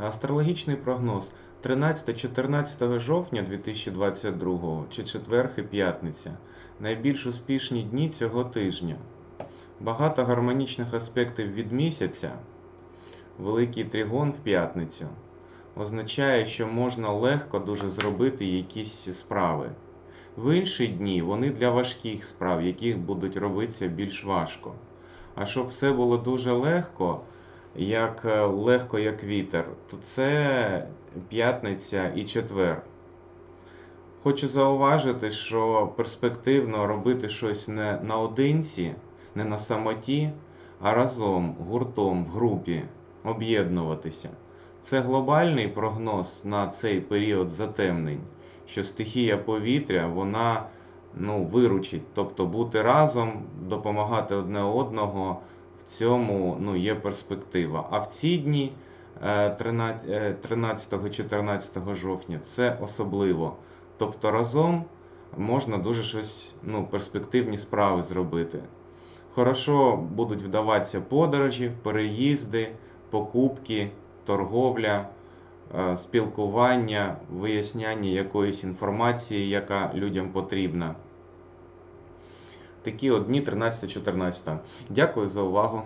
Астрологічний прогноз 13-14 жовтня 2022 чи четверг і п'ятниця. Найбільш успішні дні цього тижня. Багато гармонічних аспектів від місяця. Великий тригон в п'ятницю означає, що можна легко дуже зробити якісь справи. В інші дні вони для важких справ, які будуть робитися більш важко. А щоб все було дуже легко, як е, легко, як вітер, то це п'ятниця і четвер. Хочу зауважити, що перспективно робити щось не наодинці, не на самоті, а разом, гуртом, в групі, об'єднуватися. Це глобальний прогноз на цей період затемнень, що стихія повітря вона ну, виручить, тобто бути разом, допомагати одне одного, цьому ну, є перспектива. А в ці дні е, 13-14 жовтня це особливо. Тобто разом можна дуже щось, ну, перспективні справи зробити. Хорошо будуть вдаватися подорожі, переїзди, покупки, торговля, е, спілкування, виясняння якоїсь інформації, яка людям потрібна. Такі от дні 13-14. Дякую за увагу.